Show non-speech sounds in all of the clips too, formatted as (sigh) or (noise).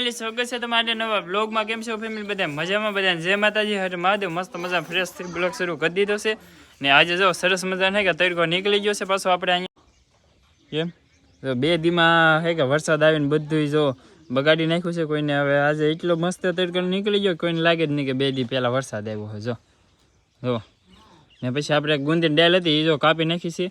Family સ્વાગત છે તમારે નવા બ્લોગમાં કેમ છો ફેમિલી બધા મજામાં, બધા જય માતાજી. હર મહાદેવ, મસ્ત મજા ફ્રેશ થઈ બ્લોગ શરૂ કરી દીધો છે. ને આજે જો સરસ મજા છે કે તડકો નીકળી ગયો છે પાછો આપણે અહીંયા. એમ તો બે દીમાં હે કે વરસાદ આવીને બધું જો બગાડી નાખ્યું છે કોઈને. હવે આજે એટલો મસ્ત તડકો નીકળી ગયો કોઈને લાગે જ નહીં કે બે દી પહેલાં વરસાદ આવ્યો હોય. જો જો. ને પછી આપણે ગુંદી ડેલ હતી એ જો કાપી નાખી છે.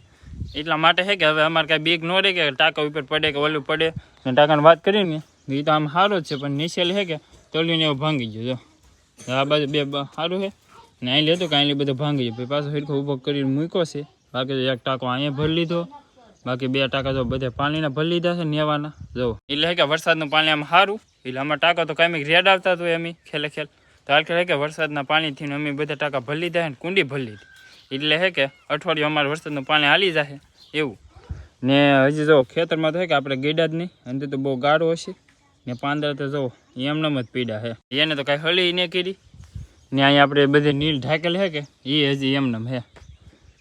એટલા માટે છે કે હવે અમારે કાંઈ બીક ન રહે કે ટાંકા ઉપર પડે કે ઓલું પડે. ને ટાંકાની વાત કરીને એ તો આમ સારું જ છે, પણ નીચેલ છે કે તોલ્યું ને એવું ભાંગી ગયું, જો. આ બાજુ બે સારું છે ને અહીં લેતું કે અહીં બધું ભાંગી ગયું. પછી પાછો હિરખો ઊભો કરીને મૂક્યો છે. બાકી તો એક ટાંકો અહીંયા ભરી લીધો. બાકી બે ટાંકા તો બધે પાણીના ભરી લીધા છે, નેવાના. જો. એટલે કે વરસાદનું પાણી આમ સારું એટલે અમારા ટાંકા તો કાંઈ રેડ આવતા તો એમ ખેલે ખેલ. તો હાલ કે વરસાદના પાણીથી અમે બધા ટાંકા ભરી લીધા છે કુંડી ભરી લીધી. એટલે હે કે અઠવાડિયું અમારે વરસાદનું પાણી હાલી જશે એવું. ને હજી જો ખેતરમાં તો હે કે આપણે ગેડા જ નહીં. અંદર તો બહુ ગાઢો હશે. ને પાંદડા તો જો એમને જ પીડા હે. એને તો કાંઈ હળી નહીં કરી. ને અહીંયા આપણે બધી નીલ ઢાકેલ હે કે? એ હજી એમનેમ હે.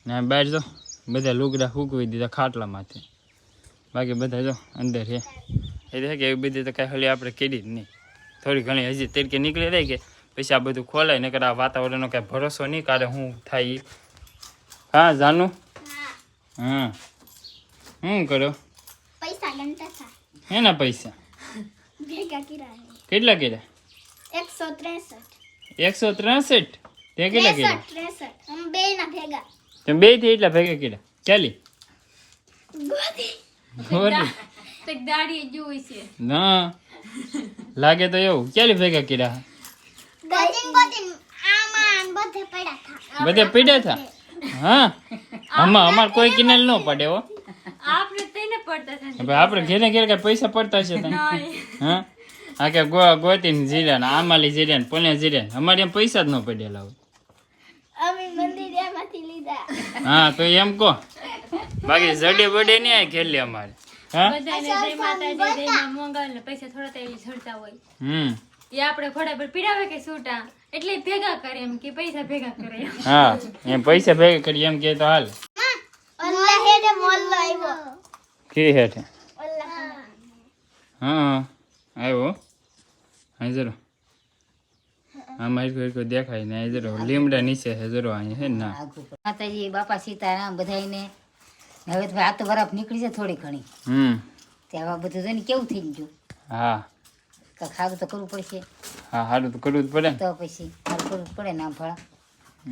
ને આ બહાર જો બધા લુગડા સૂકવી દીધા ખાટલામાંથી. બાકી બધા જો અંદર હે. એ કે એવી બધી તો કાંઈ હળી આપણે કરી જ નહીં. થોડી ઘણી હજી તરીકે નીકળી રહી કે પછી આ બધું ખોલાય નકર આ વાતાવરણનો કાંઈ ભરોસો નહીં કારે શું થાય ઈ. હા જાનું? હા. શું કરો? પૈસા એના પૈસા? ભેગા કર્યા કેટલા કર્યા એકસો ત્રેસઠ એકસો ત્રેસઠ તે કેટલા કર્યા ત્રેસઠ ત્રેસઠ અમે બે ના ભેગા તમે બેથી એટલા ભેગા કર્યા ચાલી ગોતી ખબર તો દાડી જોઈ છે ના લાગે તો એવું ચાલી ભેગા કર્યા ગોતીન ગોતીન આમાં બધે પડ્યા હતા બધે પીડ્યા હતા હા આમાં અમાર કોઈ કિનાલ ન પડે હો આપણે તેને પડતા આપણે ઘેરે ઘેરે કઈ પૈસા પડતા છે તને હા? આ કે ગો ગોતીને જીર્યા ને આમાલી જીર્યા ને પોલે જીર્યા અમારે એમ પૈસા જ ન પડેલા હોય. અમે મંદિરમાંથી લીધા. હા તો એમ કહો. બાકી જડે બડે નહીં આય ખેલી અમારે. હા? પૈસા થોડા તો હોય. હમ. એ આપણે ઘોડા પર પીડાવે કે છૂટા? એટલે ભેગા કરે એમ કે પૈસા ભેગા કરે હા એમ પૈસા ભેગા કરી એમ કે તો હાલ. અલ્લાહ મોલ્લો આવ્યો કે હેઠે? હા આવ્યો અહીં જરો. આમાં કોઈ કોઈ દેખાય ને અહીં જરો. લીમડા નીચે છે જરો. અહીં હે ને ના. માતાજી બાપા સીતારામ બધાયને. હવે તો આ તો બરફ નીકળી છે થોડી ઘણી. હમ. ત્યાં બધું જોઈને કેવું થઈ ગયું? હા. તો ખાવું તો કરવું પડશે. હા સારું તો કરવું જ પડે તો પછી હાલ કરવું જ પડે ના ફળા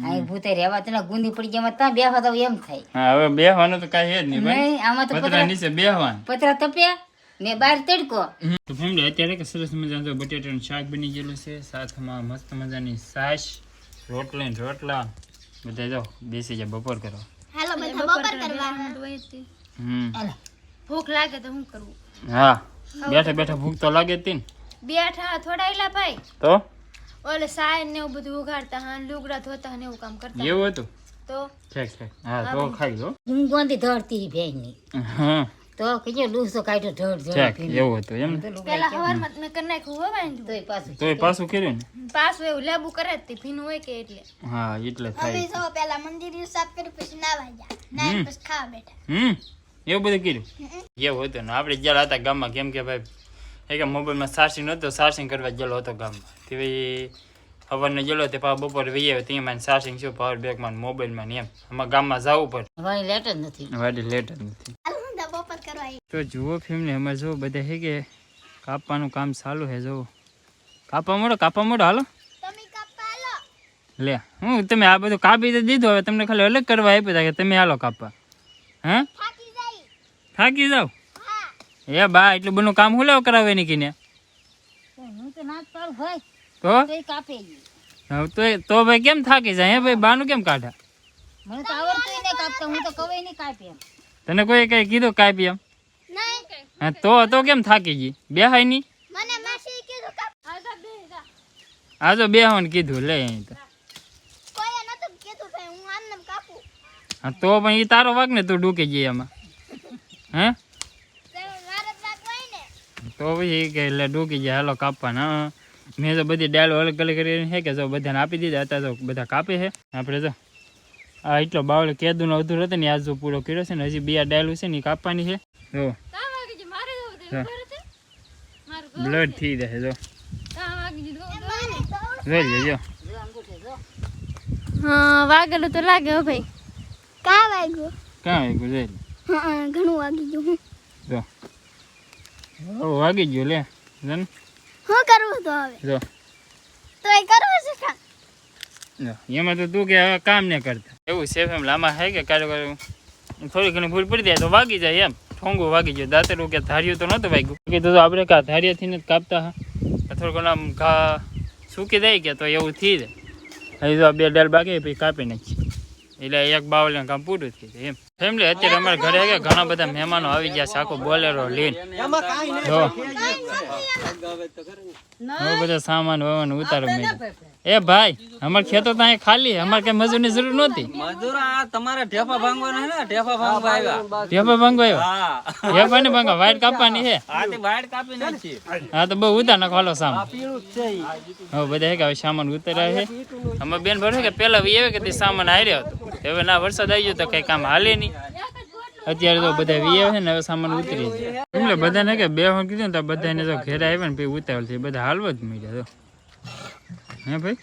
અહીં ભૂતે રહેવા તો ગુંદી પડી ગયા ત્યાં બેહવા તો એમ થાય. હા હવે બેહવાનું તો કાંઈ છે જ નહીં નહીં આમાં તો પતરા પતરા નીચે બેહવાનું. પતરા તપ્યા ને બહાર તડકો. તો ફેમિલી અત્યારે કે સરસ મજાનું બટેટાનું શાક બની ગયેલું છે. સાથમાં મસ્ત મજાની છાશ રોટલી રોટલા. બધા જો બેસી જાય બપોર કરો હાલો બધા બપોર કરવા હમ. ભૂખ લાગે તો શું કરવું હા બેઠા બેઠા ભૂખ તો લાગે જ તી બેઠા થોડા એલા ભાઈ. તો? ઓલે સાયન ને એવું બધું ઉગાડતા હા લુગડા ધોતા ને એવું કામ કરતા એવું હતું? તો? ઠીક ઠીક. હા તો ખાઈ લો. હું ગોંધી ધડતી ભેંની હા. તો કીધું લૂસો કાઢ્યો ધડ ઠીક ધડ એવું હતું એમ પેલા હવાર હવારમાં મેં કરી નાખ્યું હો બાંધ્યું તોય પાછું તોય પાછું કર્યું ને? પાછું એવું લેબુ કરે તે ભીનું હોય કે એટલે. હા એટલે અમે થાય. જો પેલા મંદિર સાફ કર્યું પછી નાવા ગયા. નાઈને પછી ખાવા બેઠા. હમ એવું બધું કર્યું? એવું હતું ને આપણે ગયા હતા ગામમાં કેમ કે ભાઈ એ કે મોબાઈલમાં ચાર્જિંગ નહોતો ચાર્જિંગ કરવા ગયેલો હતો ગામમાં તે ભાઈ સવારનો ગયેલો તે પા બપોરે વહી આવ્યો ત્યાં મને ચાર્જિંગ શું પાવર બેગમાં ને મોબાઈલમાં ને એમ અમારા ગામમાં જવું પડે લેટ જ નથી વાડી લેટ જ નથી તો જુઓ ફેમિલી અમારે જો બધા હે કે કાપવાનું કામ ચાલુ છે જુઓ કાપવા મોડો કાપવા મોડો હાલો તમે કાપવા હાલો લે હું તમે આ બધું કાપી તો દીધું હવે તમને ખાલી અલગ કરવા આપ્યું હતા કે તમે હાલો કાપવા હા થાકી જાઓ જાવ હા એ બા એટલું બધું કામ હું લેવા કરાવે ની? કીને હું તો ના જ પાડું ભાઈ તો? તોય કાપે ઈ. હવે તો એ- તો ભાઈ કેમ થાકી જાય? હે ભાઈ બાનું કેમ કાઢા? મને તો આવડતું ને કાપતા હું તો કવે નહીં કાપી એમ. તને કોઈ કઈ કીધું કાપી એમ? નહીં. હા તો તો કેમ થાકી ગઈ? બેહાય નહીં મને માસી કીધું કાપ આ જો. બેહવાનું કીધું લે અહીં તો. કોઈએ નતું કીધું ભાઈ હું આમ નામ કાપું. હા તો પણ એ તારો વાગ ને તું ડૂકી જઈ એમાં. હે તો મારે જ રાત હોય ને તો પછી કે એટલે ડૂકી જાય હાલો કાપવાના. મેં તો બધી ડાળો અલગ અલગ કરીને છે કે જો બધાને આપી દીધા હતા તો બધા કાપે છે. આપણે તો આ એટલો બાવળ કેદુનો અધૂરો હતો ને આજ જો પૂરો કર્યો છે ને હજી બે ડાયલું છે ને કાપવાની છે. જો. બ્લડ થઈ જાય જો. લેજો. હા વાગેલું તો લાગે ભાઈ. કા વાગ્યું? કાં વાગ્યું જોઈ ઘણું વાગી ગયું વાગી ગયો લે. જન. હું કરું તો હવે? જો. તો એ કરું છે કા જો, એમાં તો તું કે હવે કામ ને કરતા. એવું સેફ એમ લાંબા હે કે કારે થોડી ઘણી ભૂલ પડી જાય તો વાગી જાય એમ. ઠોંગું વાગી ગયો. દાંતરું કે ધાર્યું તો નહોતું વાગ્યું. કીધું તો આપણે કા ધાર્યાથી જ કાપતા હા? થોડું ઘણું આમ ઘા સૂકી દે કે તો એવું થઈ જાય. હજી તો બે ડાલ બાકી પછી કાપી નાખી એટલે એક બાવલે કામ પૂરું થઈ જાય એમ. ફેમિલી અત્યારે અમારા ઘરે કે ઘણા બધા મહેમાનો આવી ગયા છે આખો બોલેરો લઈને. જો. હવે બધા સામાન વામાન ઉતારો મેં એ ભાઈ અમાર ખેતો તો અહીં ખાલી અમારે કઈ મજૂરની જરૂર નહોતી. મજૂર આ તમારે ઢેફા ભાંગવાના હે ને ઢેફા ભાંગવા આવ્યા. ઢેફા ભાંગવા આવ્યા? હા. ઢેફા ને ભાંગવા વાઈટ કાપવાની છે? આ તે વાડ કાપી નાખી. હા તો બહુ ઉતાર નાખો હાલો સામાન પીળું જ છે ઈ. હવે બધા હે કે હવે સામાન ઉતાર્યા છે. અમે બેન ભરે કે પેલા વી આવે કે તે સામાન હાર્યો હતો. હવે ના વરસાદ આવી ગયો તો કઈ કામ હાલે નહીં. અત્યારે તો બધા વી છે ને હવે સામાન ઉતરી જાય. એટલે બધાને કે બે વખત કીધું ને તો બધાને તો ઘેર આવ્યા ને પછી ઉતાવળ થઈ બધા હાલવા જ મળ્યા તો. હે ભાઈ?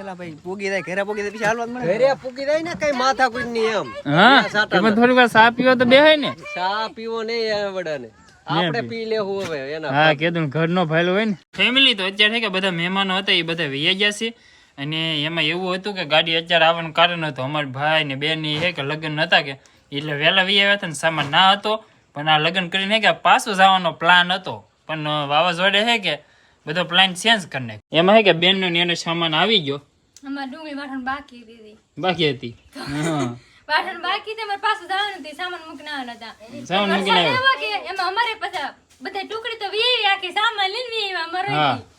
એલા ભાઈ પૂગી જાય ઘરે પૂગી જાય પછી હાલવા મળે ઘરે પૂગી જાય ને કઈ માથા કોઈ ની એમ. હા? તમે થોડી વાર સા પીવો તો બેહાય ને? ચા પીવો નહીં વડાને. આપણે પી લેવું હવે એના હા કીધું ઘરનો ફાયલો હોય ને. ફેમિલી તો અત્યારે છે કે બધા મહેમાનો હતા એ બધા વૈયા ગયા છે. અને એમાં એવું હતું કે ગાડી અત્યારે આવવાનું કારણ હતું. અમારા ભાઈ ને બેન એ કે લગ્ન નતા કે એટલે વહેલા વી આવ્યા હતા ને સામાન ના હતો. પણ આ લગ્ન કરીને કે પાછો જવાનો પ્લાન હતો. પણ વાવાઝોડે છે કે બધો પ્લાન ચેન્જ કરી નાખ એમાં હે કે બેન નો એનો સામાન આવી ગયો. અમારે ડુંગળી વાઠણ બાકી હતી (laughs) વાઠણ બાકી તે પાછું જવાનું હતું સામાન મૂકીને હતા. સામાન મૂકીને વરસાદ આવ્યો. આવ્યો કે એમાં અમારે પાછા બધા ટુકડી તો વી આખી સામાન લઈને વી આવ્યા અમારે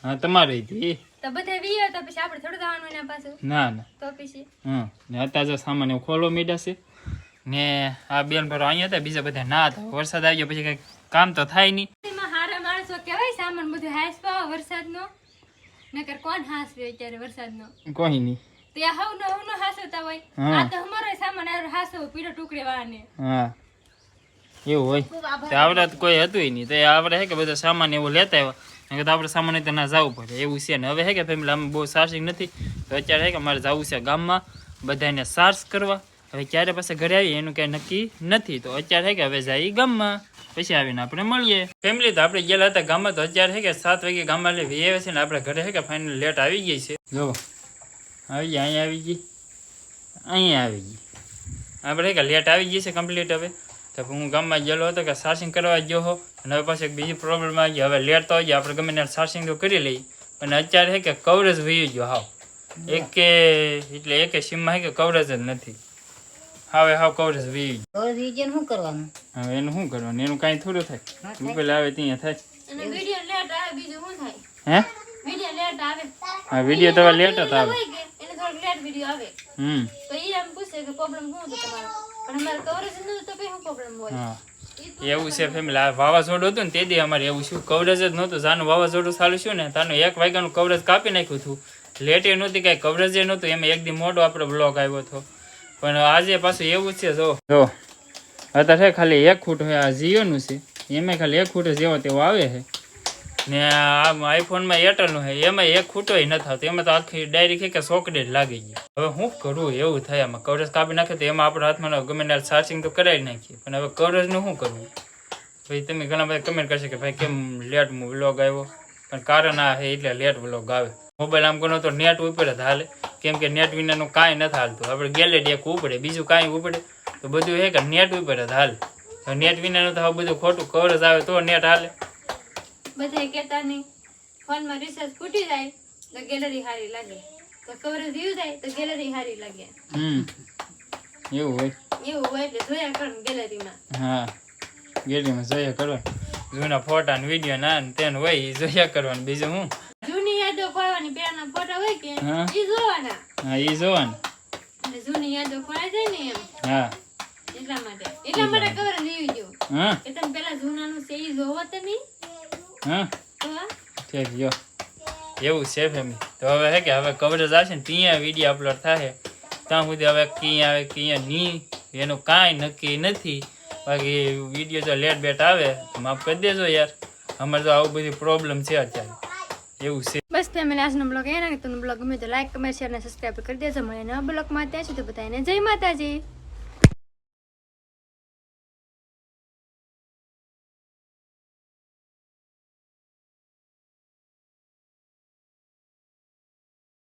હા તમારે હતી તો બધા વી આવ્યા તો પછી આપણે થોડું જવાનું એના પાછું. ના ના. તો પછી. હમ ને અત્યારે જો સામાન એવું ખોલવા મીડા છે ને આ બેન ભરો અહીંયા હતા બીજા બધા ના હતા. વરસાદ આવી ગયો પછી કઈ કામ તો થાય નહીં. એમાં હારા માણસો કહેવાય સામાન બધું હાસ પાવા વરસાદનો. નકર કોણ હાસવે અત્યારે વરસાદનો? કોઈ નહીં. તે આ હવ નો હાસવતા હોય. હા. આ તો અમારો સામાન આરો હાસવો પીળો ટુકડે વાળાને હા. એવું હોય. તો આવડે તો કોઈ હતું નહીં. તો આવડે છે કે બધા સામાન એવું લેતા આવ્યા. નકર તો આપણે સામાન્ય રીતે ના જવું પડે. એવું છે ને. હવે હે કે ફેમિલી આમાં બહુ સાહસિક નથી. તો અત્યારે હે કે મારે જવું છે ગામમાં. બધાને સાર્સ કરવા. હવે ક્યારે પાસે ઘરે આવીએ એનું કાંઈ નક્કી નથી. તો અત્યારે હે કે હવે જઈએ ગામમાં. પછી આવીને આપણે મળીએ. ફેમિલી તો આપણે ગયેલા હતા ગામમાં. તો અત્યારે હે કે સાત વાગે ગામમાં એટલે આવે છે ને આપણે ઘરે છે કે ફાઇનલ લેટ આવી ગઈ છે. જો આવી ગઈ, અહીંયા આવી ગઈ. અહીંયા આવી ગઈ. આપણે કે લેટ આવી ગઈ છે કમ્પ્લીટ હવે. તો હું ગામમાં ગયેલો હતો કે સાર્સિંગ કરવા ગયો હો અને હવે પાછી બીજી પ્રોબ્લેમ આવી ગઈ હવે લેટ તો આવી આપણે ગમે ત્યારે સાર્સિંગ તો કરી લઈએ પણ અત્યારે છે કે કવરેજ વહી ગયો હાવ એકે એટલે એકે સીમમાં છે કે કવરેજ જ નથી હવે હાવ કવરેજ વહી ગયું શું કરવાનું હવે એનું શું કરવાનું એનું કાંઈ થોડું થાય ગૂગલ આવે ત્યાં થાય અને લેટ આવે બીજું શું થાય હે વીડિયો લેટ આવે હા વીડિયો તો લેટ જ આવે એને થોડોક લેટ વિડિયો આવે હમ તો એ એમ પૂછે કે પ્રોબ્લેમ શું હતો તમારો? પણ અમારે કવરેજ નતું તો કઈ શું પ્રોબ્લેમ હોય? હા. એવું છે ફેમિલી આ વાવાઝોડું હતું ને તે દી અમારે એવું શું કવરેજ જ નહોતું. જાનું વાવાઝોડું ચાલુ શું ને તાનું એક વાગ્યાનું કવરેજ કાપી નાખ્યું હતું. લેટ એ નહોતી કાંઈ કવરેજ એ નહોતું. એમાં એક દી મોટો આપણો બ્લોક આવ્યો હતો. પણ આજે પાછું એવું છે જો. જો અત્યારે ખાલી એક ફૂટ હોય આ જીઓનું છે. એમાં ખાલી એક ફૂટ જેવો તેવો આવે છે. ને આ આઈફોનમાં એરટેલનું છે એમાં એક ખૂટોય નથી આવતો એમાં તો આખી ડાયરી કે સોકડે લાગી ગઈ. હવે શું કરવું એવું થાય આમાં? કવરેજ કાપી નાખે તો એમાં આપણા હાથમાં ગમે ચાર્જિંગ તો કરાવી નાખીએ. પણ હવે કવરેજનું શું કરવું ભાઈ, તમે ઘણા બધા કમેન્ટ કરશે કે ભાઈ, કેમ લેટ વ્લોગ આવ્યો? પણ કારણ આ છે એટલે લેટ વ્લોગ આવે. મોબાઈલ આમ ગણો તો નેટ ઉપર જ હાલે. કેમ કે નેટ વિનાનું કાંઈ નથી હાલતું આપણે ગેલેરી એક ઉપડે, બીજું કાંઈ ઉપડે, તો બધું છે કે નેટ ઉપર જ હાલે. નેટ વિનાનું તો બધું ખોટું કવરેજ આવે તો નેટ હાલે. બધા કહેતા નહીં. ફોનમાં રિસર્ચ ફૂટી જાય તો ગેલેરી હારી લાગે. તો કવરેજ વ્યૂ જાય તો ગેલેરી હારી લાગે. હમ. એવું હોય? એવું હોય એટલે જોયા કરો ગેલેરીમાં હા. ગેલેરીમાં જોયા કરો જૂના ફોટા ને વીડિયો ના ને તેન હોય એ જોયા કરવાનું. બીજું હું? જૂની યાદો ખોવાની પેલાના ફોટા હોય કે એ જોવાના. હા એ જોવાના. જૂની યાદો ખોવાઈ જાય ને એમ. હા. એટલા માટે. એટલા માટે કવર લેવી ગયું. હા. કે તમે પેલા જૂનાનું છે એ જોવો તમે. હા? ઠીક જો. એવું છે ફેમિલી તો હવે હે કે હવે કવરેજ આવશે ને ત્યાં વીડિયો અપલોડ થાય ત્યાં સુધી હવે ક્યાં આવે ક્યાં નહીં એનું કાંઈ નક્કી નથી. બાકી વીડિયો જો લેટ બેટ આવે તો માફ કરી દેજો યાર. અમારે તો આવું બધી પ્રોબ્લેમ છે અત્યારે. એવું છે. બસ ફેમિલી આજનો બ્લોગ એના ને તમને બ્લોગ ગમે તો લાઈક કમેન્ટ શેર અને સબસ્ક્રાઈબ કરી દેજો. મળે નવા બ્લોગમાં. ત્યાં સુધી બધાને જય માતાજી.